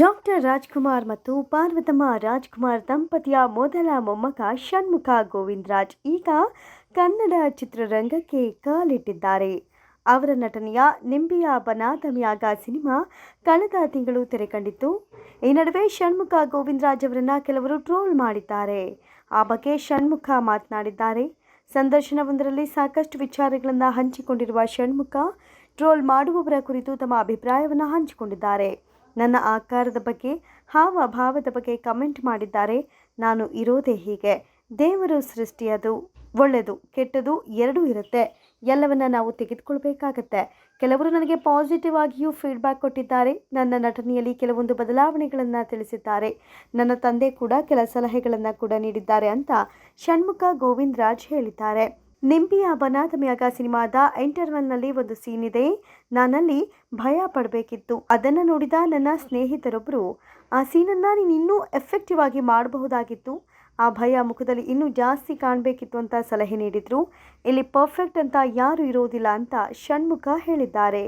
Doctor Rajkumar ಮತ್ತು ಪಾರ್ವತಮ್ಮ ರಾಜ್ಕುಮಾರ್ ದಂಪತಿಯ ಮೊದಲ ಮೊಮ್ಮಗ ಷಣ್ಮುಖ ಗೋವಿಂದರಾಜ್, ಈಗ ಕನ್ನಡ ಚಿತ್ರರಂಗಕ್ಕೆ ಕಾಲಿಟ್ಟಿದ್ದಾರೆ. ಅವರ ನಟನೆಯ ನಿಂಬಿಯ ಬನಾದಮಿಯಾಗ ಸಿನಿಮಾ ಕಳೆದ ತಿಂಗಳು ತೆರೆ ಕಂಡಿತ್ತು ಈ ನಡುವೆ ಷಣ್ಮುಖ ಗೋವಿಂದರಾಜ್ ಅವರನ್ನು ಕೆಲವರು ಟ್ರೋಲ್ ಮಾಡಿದ್ದಾರೆ. ಆ ಬಗ್ಗೆ ಷಣ್ಮುಖ ಮಾತನಾಡಿದ್ದಾರೆ. ಸಂದರ್ಶನವೊಂದರಲ್ಲಿ ಸಾಕಷ್ಟು ವಿಚಾರಗಳನ್ನು ಹಂಚಿಕೊಂಡಿರುವ ಷಣ್ಮುಖ, ಟ್ರೋಲ್ ಮಾಡುವವರ ಕುರಿತು ತಮ್ಮ ಅಭಿಪ್ರಾಯವನ್ನು ಹಂಚಿಕೊಂಡಿದ್ದಾರೆ. ನನ್ನ ಆಕಾರದ ಬಗ್ಗೆ, ಹಾವ ಭಾವದ ಬಗ್ಗೆ ಕಮೆಂಟ್ ಮಾಡಿದ್ದಾರೆ. ನಾನು ಇರೋದೇ ಹೀಗೆ. ದೇವರು ಸೃಷ್ಟಿಯದು, ಒಳ್ಳೆಯದು, ಕೆಟ್ಟದು ಎರಡೂ ಇರುತ್ತೆ. ಎಲ್ಲವನ್ನು ನಾವು ತೆಗೆದುಕೊಳ್ಬೇಕಾಗತ್ತೆ. ಕೆಲವರು ನನಗೆ ಪಾಸಿಟಿವ್ ಆಗಿಯೂ ಫೀಡ್ಬ್ಯಾಕ್ ಕೊಟ್ಟಿದ್ದಾರೆ. ನನ್ನ ನಟನೆಯಲ್ಲಿ ಕೆಲವೊಂದು ಬದಲಾವಣೆಗಳನ್ನು ತಿಳಿಸಿದ್ದಾರೆ. ನನ್ನ ತಂದೆ ಕೂಡ ಕೆಲ ಸಲಹೆಗಳನ್ನು ಕೂಡ ನೀಡಿದ್ದಾರೆ ಅಂತ ಷಣ್ಮುಖ ಗೋವಿಂದರಾಜ್ ಹೇಳಿದ್ದಾರೆ. ನಿಂಬಿಯ ಬನಾದಮಿಯಾಗ ಸಿನಿಮಾದ ಇಂಟರ್ವಲ್ನಲ್ಲಿ ಒಂದು ಸೀನ್ ಇದೆ. ನಾನಲ್ಲಿ ಭಯ ಪಡಬೇಕಿತ್ತು. ಅದನ್ನು ನೋಡಿದ ನನ್ನ ಸ್ನೇಹಿತರೊಬ್ಬರು ಆ ಸೀನನ್ನು ನೀನು ಇನ್ನೂ ಎಫೆಕ್ಟಿವ್ ಆಗಿ ಮಾಡಬಹುದಾಗಿತ್ತು. ಆ ಭಯ ಮುಖದಲ್ಲಿ ಇನ್ನೂ ಜಾಸ್ತಿ ಕಾಣಬೇಕಿತ್ತು ಅಂತ ಸಲಹೆ ನೀಡಿದರು. ಇಲ್ಲಿ ಪರ್ಫೆಕ್ಟ್ ಅಂತ ಯಾರು ಇರೋದಿಲ್ಲ ಅಂತ ಷಣ್ಮುಖ ಹೇಳಿದ್ದಾರೆ.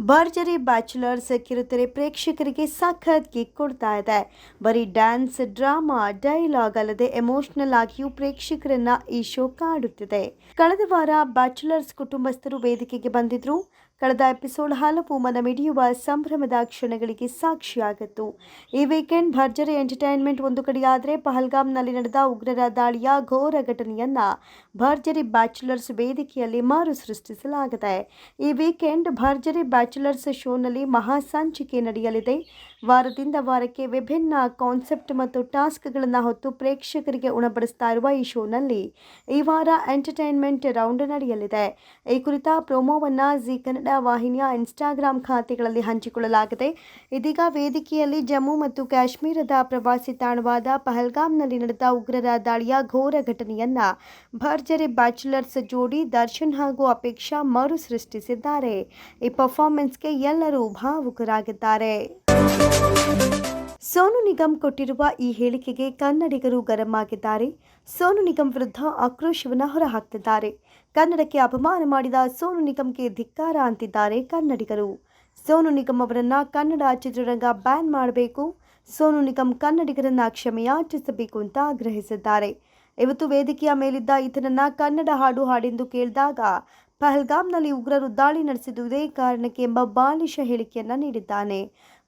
ಭರ್ಜರಿ ಬ್ಯಾಚುಲರ್ಸ್ ಕಿರುತೆರೆ ಪ್ರೇಕ್ಷಕರಿಗೆ ಸಖತ್ ಕಿಕ್ ಕೊಡ್ತಾ ಇದೆ. ಬರೀ ಡ್ಯಾನ್ಸ್, ಡ್ರಾಮಾ, ಡೈಲಾಗ್ ಅಲ್ಲದೆ ಎಮೋಷನಲ್ ಆಗಿಯೂ ಪ್ರೇಕ್ಷಕರನ್ನ ಈ ಶೋ ಕಾಡುತ್ತಿದೆ. ಕಳೆದ ವಾರ ಬ್ಯಾಚುಲರ್ಸ್ ಕುಟುಂಬಸ್ಥರು ವೇದಿಕೆಗೆ ಬಂದಿದ್ರು. ಕಳೆದ ಎಪಿಸೋಡ್ ಹಲವು ಮನ ಮಿಡಿಯುವ ಸಂಭ್ರಮದ ಕ್ಷಣಗಳಿಗೆ ಸಾಕ್ಷಿಯಾಗಿತ್ತು. ಈ ವೀಕೆಂಡ್ ಭರ್ಜರಿ ಎಂಟರ್ಟೈನ್ಮೆಂಟ್ ಒಂದು ಕಡೆಯಾದರೆ ಪಹಲ್ಗಾಮ್ನಲ್ಲಿ ನಡೆದ ಉಗ್ರರ ದಾಳಿಯ ಘೋರ ಘಟನೆಯನ್ನ ಭರ್ಜರಿ ಬ್ಯಾಚುಲರ್ಸ್ ವೇದಿಕೆಯಲ್ಲಿ ಮರು ಸೃಷ್ಟಿಸಲಾಗಿದೆ. ಈ ವೀಕೆಂಡ್ ಭರ್ಜರಿ ಬ್ಯಾಚುಲರ್ಸ್ ಶೋನಲ್ಲಿ ಮಹಾ ಸಂಚಿಕೆ ನಡೆಯಲಿದೆ. ವಾರದಿಂದ ವಾರಕ್ಕೆ ವಿಭಿನ್ನ ಕಾನ್ಸೆಪ್ಟ್ ಮತ್ತು ಟಾಸ್ಕ್ಗಳನ್ನು ಹೊತ್ತು ಪ್ರೇಕ್ಷಕರಿಗೆ ಉಣಬಡಿಸ್ತಾ ಇರುವ ಈ ಶೋನಲ್ಲಿ ಈ ವಾರ ಎಂಟರ್ಟೈನ್ಮೆಂಟ್ ರೌಂಡ್ ನಡೆಯಲಿದೆ. ಈ ಕುರಿತ ಪ್ರೊಮೋವನ್ನು ಜಿ ಕನ್ನಡ ವಾಹಿನಿಯ ಇನ್ಸ್ಟಾಗ್ರಾಮ್ ಖಾತೆಗಳಲ್ಲಿ ಹಂಚಿಕೊಳ್ಳಲಾಗಿದೆ. ಇದೀಗ ವೇದಿಕೆಯಲ್ಲಿ ಜಮ್ಮು ಮತ್ತು ಕಾಶ್ಮೀರದ ಪ್ರವಾಸಿ ತಾಣವಾದ ಪಹಲ್ಗಾಮ್ನಲ್ಲಿ ನಡೆದ ಉಗ್ರರ ದಾಳಿಯ ಘೋರ ಘಟನೆಯನ್ನ ಭರ್ಜರಿ ಬ್ಯಾಚುಲರ್ಸ್ ಜೋಡಿ ದರ್ಶನ್ ಹಾಗೂ ಅಪೇಕ್ಷಾ ಮರು ಸೃಷ್ಟಿಸಿದ್ದಾರೆ. ಈ ಪರ್ಫಾರ್ಮೆನ್ಸ್ಗೆ ಎಲ್ಲರೂ ಭಾವುಕರಾಗಿದ್ದಾರೆ. ಸೋನು ನಿಗಮ್ ಕೊಟ್ಟಿರುವ ಈ ಹೇಳಿಕೆಗೆ ಕನ್ನಡಿಗರು ಗರಂ ಆಗಿದ್ದಾರೆ ಸೋನು ನಿಗಮ್ ವಿರುದ್ಧ ಆಕ್ರೋಶವನ್ನು ಹೊರಹಾಕ್ತಿದ್ದಾರೆ. ಕನ್ನಡಕ್ಕೆ ಅಪಮಾನ ಮಾಡಿದ ಸೋನು ನಿಗಮ್ಗೆ ಧಿಕ್ಕಾರ ಅಂತಿದ್ದಾರೆ ಕನ್ನಡಿಗರು. ಸೋನು ನಿಗಮ್ ಅವರನ್ನ ಕನ್ನಡ ಚಿತ್ರರಂಗ ಬ್ಯಾನ್ ಮಾಡಬೇಕು. ಸೋನು ನಿಗಮ್ ಕನ್ನಡಿಗರನ್ನ ಕ್ಷಮೆಯಾಚಿಸಬೇಕು ಅಂತ ಆಗ್ರಹಿಸಿದ್ದಾರೆ. ಇವತ್ತು ವೇದಿಕೆಯ ಮೇಲಿದ್ದ ಈತನನ್ನ ಕನ್ನಡ ಹಾಡು ಹಾಡೆಂದು ಕೇಳಿದಾಗ ಪಹಲ್ಗಾಮ್ನಲ್ಲಿ ಉಗ್ರರು ದಾಳಿ ನಡೆಸಿದ್ದು ಕಾರಣಕ್ಕೆ ಎಂಬ ಬಾಲಿಶ ಹೇಳಿಕೆಯನ್ನ ನೀಡಿದ್ದಾನೆ.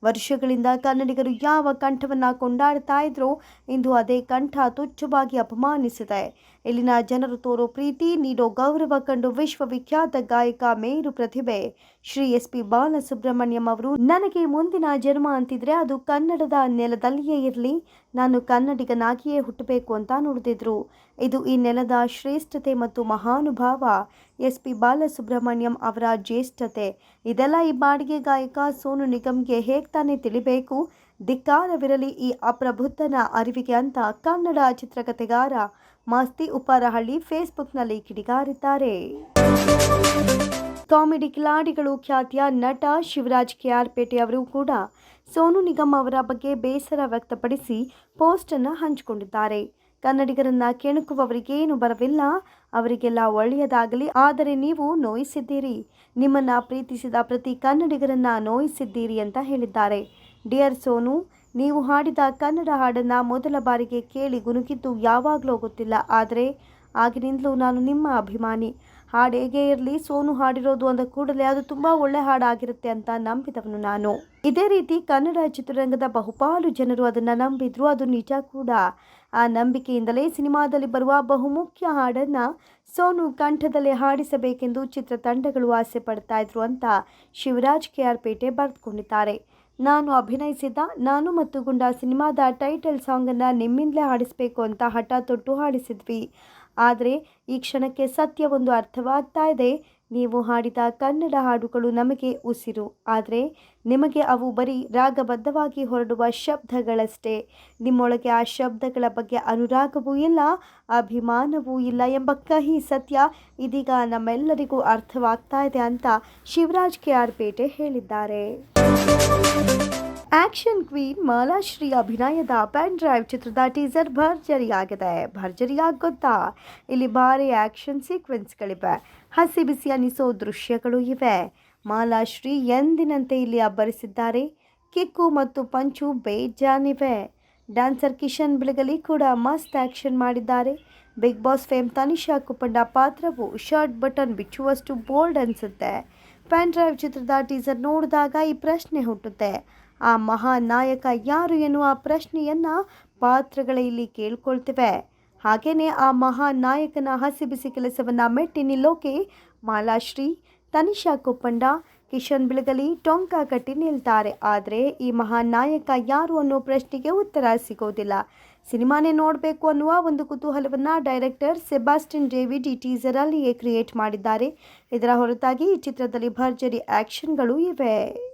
ವರ್ಷಗಳಿಂದ ಕನ್ನಡಿಗರು ಯಾವ ಕಂಠವನ್ನು ಕೊಂಡಾಡ್ತಾ ಇದ್ರೋ ಇಂದು ಅದೇ ಕಂಠ ತುಚ್ಛವಾಗಿ ಅಪಮಾನಿಸಿದೆ. ಇಲ್ಲಿನ ಜನರು ತೋರೋ ಪ್ರೀತಿ ನೀಡೋ ಗೌರವ ಕಂಡು ವಿಶ್ವವಿಖ್ಯಾತ ಗಾಯಕ ಮೇರು ಪ್ರತಿಭೆ. ಶ್ರೀ ಎಸ್ ಪಿ ಬಾಲಸುಬ್ರಹ್ಮಣ್ಯಂ ಅವರು, ನನಗೆ ಮುಂದಿನ ಜನ್ಮ ಅಂತಿದ್ರೆ ಅದು ಕನ್ನಡದ ನೆಲದಲ್ಲಿಯೇ ಇರಲಿ. ನಾನು ಕನ್ನಡಿಗನಾಗಿಯೇ ಹುಟ್ಟಬೇಕು ಅಂತ ನುಡಿದಿದ್ರು. ಇದು ಈ ನೆಲದ ಶ್ರೇಷ್ಠತೆ ಮತ್ತು ಮಹಾನುಭಾವ. ಎಸ್ ಪಿ ಬಾಲಸುಬ್ರಹ್ಮಣ್ಯಂ ಅವರ ಜ್ಯೇಷ್ಠತೆ. ಇದೆಲ್ಲ ಈ ಬಾಡಿಗೆ ಗಾಯಕ ಸೋನು ನಿಗಮ್ಗೆ ಹೇಗೆ ತಾನೇ ತಿಳಿಬೇಕು? ಧಿಕ್ಕಾರವಿರಲಿ ಈ ಅಪ್ರಬುದ್ಧನ ಅರಿವಿಗೆ ಅಂತ ಕನ್ನಡ ಚಿತ್ರಕಥೆಗಾರ ಮಾಸ್ತಿ ಉಪ್ಪಾರಹಳ್ಳಿ ಫೇಸ್ಬುಕ್ನಲ್ಲಿ ಕಿಡಿಗಾರಿದ್ದಾರೆ. ಕಾಮಿಡಿ ಕಿಲಾಡಿಗಳು ಖ್ಯಾತಿಯ ನಟ ಶಿವರಾಜ್ ಕೆ ಆರ್ ಪೇಟೆ ಅವರು ಕೂಡ ಸೋನು ನಿಗಮ್ ಅವರ ಬಗ್ಗೆ ಬೇಸರ ವ್ಯಕ್ತಪಡಿಸಿ ಪೋಸ್ಟನ್ನು ಹಂಚಿಕೊಂಡಿದ್ದಾರೆ. ಕನ್ನಡಿಗರನ್ನ ಕೆಣಕುವವರಿಗೇನು ಬರವಿಲ್ಲ. ಅವರಿಗೆಲ್ಲ ಒಳ್ಳೆಯದಾಗಲಿ, ಆದರೆ ನೀವು ನೋಯಿಸಿದ್ದೀರಿ. ನಿಮ್ಮನ್ನ ಪ್ರೀತಿಸಿದ ಪ್ರತಿ ಕನ್ನಡಿಗರನ್ನು ನೋಯಿಸಿದ್ದೀರಿ ಅಂತ ಹೇಳಿದ್ದಾರೆ. ಡಿಯರ್ ಸೋನು, ನೀವು ಹಾಡಿದ ಕನ್ನಡ ಹಾಡನ್ನು ಮೊದಲ ಬಾರಿಗೆ ಕೇಳಿ ಗುನುಗಿದ್ದು ಯಾವಾಗಲೂ ಗೊತ್ತಿಲ್ಲ. ಆದರೆ, ಆಗಿನಿಂದಲೂ ನಾನು ನಿಮ್ಮ ಅಭಿಮಾನಿ. ಹಾಡು ಹೇಗೆ ಇರಲಿ, ಸೋನು ಹಾಡಿರೋದು ಅಂದ ಕೂಡಲೇ ಅದು ತುಂಬ ಒಳ್ಳೆ ಹಾಡಾಗಿರುತ್ತೆ ಅಂತ ನಂಬಿದವನು ನಾನು. ಇದೇ ರೀತಿ ಕನ್ನಡ ಚಿತ್ರರಂಗದ ಬಹುಪಾಲು ಜನರು ಅದನ್ನು ನಂಬಿದ್ರು, ಅದು ನಿಜ ಕೂಡ. ಆ ನಂಬಿಕೆಯಿಂದಲೇ ಸಿನಿಮಾದಲ್ಲಿ ಬರುವ ಬಹುಮುಖ್ಯ ಹಾಡನ್ನು ಸೋನು ಕಂಠದಲ್ಲಿ ಹಾಡಿಸಬೇಕೆಂದು ಚಿತ್ರತಂಡಗಳು ಆಸೆ ಪಡ್ತಾ ಇದ್ರು ಅಂತ ಶಿವರಾಜ್ ಕೆ ಆರ್ ಪೇಟೆ ಬರೆದುಕೊಂಡಿದ್ದಾರೆ. ನಾನು ಅಭಿನಯಿಸಿದ ನಾನು ಮತ್ತು ಗುಂಡ ಸಿನಿಮಾದ ಟೈಟಲ್ ಸಾಂಗನ್ನು ನಿಮ್ಮಿಂದಲೇ ಹಾಡಿಸಬೇಕು ಅಂತ ಹಠ ತೊಟ್ಟು ಹಾಡಿಸಿದ್ವಿ. ಆದರೆ ಈ ಕ್ಷಣಕ್ಕೆ ಸತ್ಯ ಒಂದು ಅರ್ಥವಾಗ್ತಾ ಇದೆ. ನೀವು ಹಾಡಿದ ಕನ್ನಡ ಹಾಡುಗಳು ನಮಗೆ ಉಸಿರು. ಆದರೆ ನಿಮಗೆ ಅವು ಬರೀ ರಾಗಬದ್ಧವಾಗಿ ಹೊರಡುವ ಶಬ್ದಗಳಷ್ಟೇ. ನಿಮ್ಮೊಳಗೆ ಆ ಶಬ್ದಗಳ ಬಗ್ಗೆ ಅನುರಾಗವೂ ಇಲ್ಲ, ಅಭಿಮಾನವೂ ಇಲ್ಲ ಎಂಬ ಕಹಿ ಸತ್ಯ ಇದೀಗ ನಮ್ಮೆಲ್ಲರಿಗೂ ಅರ್ಥವಾಗ್ತಾ ಇದೆ ಅಂತ ಶಿವರಾಜ್ ಕೆ ಆರ್ ಪೇಟೆ ಹೇಳಿದ್ದಾರೆ. ಆಕ್ಷನ್ ಕ್ವೀನ್ ಮಾಲಾಶ್ರೀ ಅಭಿನಯದ ಪ್ಯಾನ್ ಡ್ರೈವ್ ಚಿತ್ರದ ಟೀಸರ್ ಭರ್ಜರಿಯಾಗಿದೆ. ಭರ್ಜರಿಯಾಗಿ ಗೊತ್ತಾ ಇಲ್ಲಿ ಭಾರಿ ಆಕ್ಷನ್ ಸೀಕ್ವೆನ್ಸ್ಗಳಿವೆ. ಹಸಿ ಬಿಸಿ ಅನಿಸೋ ದೃಶ್ಯಗಳು ಇವೆ. ಮಾಲಾಶ್ರೀ ಎಂದಿನಂತೆ ಇಲ್ಲಿ ಅಬ್ಬರಿಸಿದ್ದಾರೆ. ಕಿಕ್ಕು ಮತ್ತು ಪಂಚು ಬೇಜಾನಿವೆ. ಡ್ಯಾನ್ಸರ್ ಕಿಶನ್ ಬಿಳಗಲಿ ಕೂಡ ಮಸ್ತ್ ಆ್ಯಕ್ಷನ್ ಮಾಡಿದ್ದಾರೆ. Big Boss fame Tanisha Kuppanda ಪಾತ್ರವು ಶರ್ಟ್ ಬಟನ್ ಬಿಚ್ಚುವಷ್ಟು ಬೋಲ್ಡ್ ಅನಿಸುತ್ತೆ. ಪ್ಯಾನ್ ಡ್ರೈವ್ ಚಿತ್ರದ ಟೀಸರ್ ನೋಡಿದಾಗ ಈ ಪ್ರಶ್ನೆ ಹುಟ್ಟುತ್ತೆ. ಆ ಮಹಾನಾಯಕ ನಾಯಕ ಯಾರು ಎನ್ನುವ ಪ್ರಶ್ನೆಯನ್ನ ಪಾತ್ರಗಳ ಇಲ್ಲಿ ಕೇಳ್ಕೊಳ್ತೇವೆ. ಹಾಗೆಯೇ ಆ ಮಹಾನಾಯಕನ ನಾಯಕನ ಹಸಿ ಬಿಸಿ ಕೆಲಸವನ್ನ ಮೆಟ್ಟಿ ನಿಲ್ಲೋಕೆ ಮಾಲಾಶ್ರೀ, ತನಿಷಾ ಕೊಪ್ಪಂಡ, ಕಿಶನ್ ಬಿಳಗಲಿ ಟೊಂಕ ಕಟ್ಟಿ ನಿಲ್ತಾರೆ. ಆದರೆ ಈ ಮಹಾನಾಯಕ ನಾಯಕ ಯಾರು ಅನ್ನೋ ಪ್ರಶ್ನೆಗೆ ಉತ್ತರ ಸಿಗೋದಿಲ್ಲ. ಸಿನಿಮಾನೇ ನೋಡಬೇಕು ಅನ್ನುವ ಒಂದು ಕುತೂಹಲವನ್ನು ಡೈರೆಕ್ಟರ್ ಸೆಬಾಸ್ಟಿನ್ ಡೇವಿಡ್ ಈ ಟೀಸರಲ್ಲಿಯೇ ಕ್ರಿಯೇಟ್ ಮಾಡಿದ್ದಾರೆ. ಇದರ ಹೊರತಾಗಿ ಈ ಚಿತ್ರದಲ್ಲಿ ಭರ್ಜರಿ ಆ್ಯಕ್ಷನ್ಗಳು ಇವೆ.